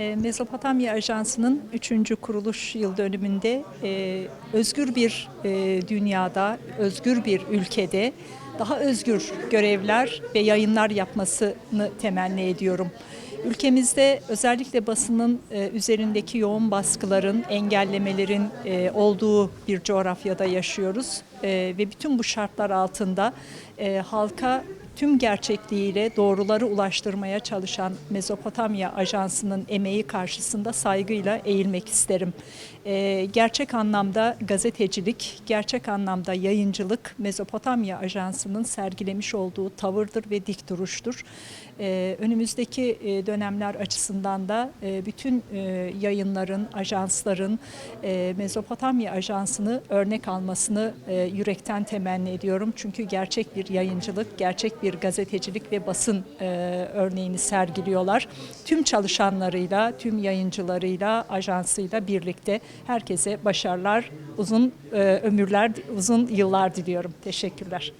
E, Mezopotamya Ajansı'nın 3. kuruluş yıl dönümünde e, özgür bir e, dünyada, özgür bir ülkede daha özgür görevler ve yayınlar yapmasını temenni ediyorum. Ülkemizde özellikle basının e, üzerindeki yoğun baskıların, engellemelerin olduğu bir coğrafyada yaşıyoruz. Ve bütün bu şartlar altında halka tüm gerçekliğiyle doğruları ulaştırmaya çalışan Mezopotamya Ajansı'nın emeği karşısında saygıyla eğilmek isterim. Ee, gerçek anlamda gazetecilik, gerçek anlamda yayıncılık Mezopotamya Ajansı'nın sergilemiş olduğu tavırdır ve dik duruştur. Ee, önümüzdeki e, dönemler açısından da e, bütün e, yayınların, ajansların e, Mezopotamya Ajansı'nı örnek almasını e, yürekten temenni ediyorum. Çünkü gerçek bir yayıncılık, gerçek bir gazetecilik ve basın e, örneğini sergiliyorlar. Tüm çalışanlarıyla, tüm yayıncılarıyla, ajansıyla birlikte herkese başarılar, uzun e, ömürler, uzun yıllar diliyorum. Teşekkürler.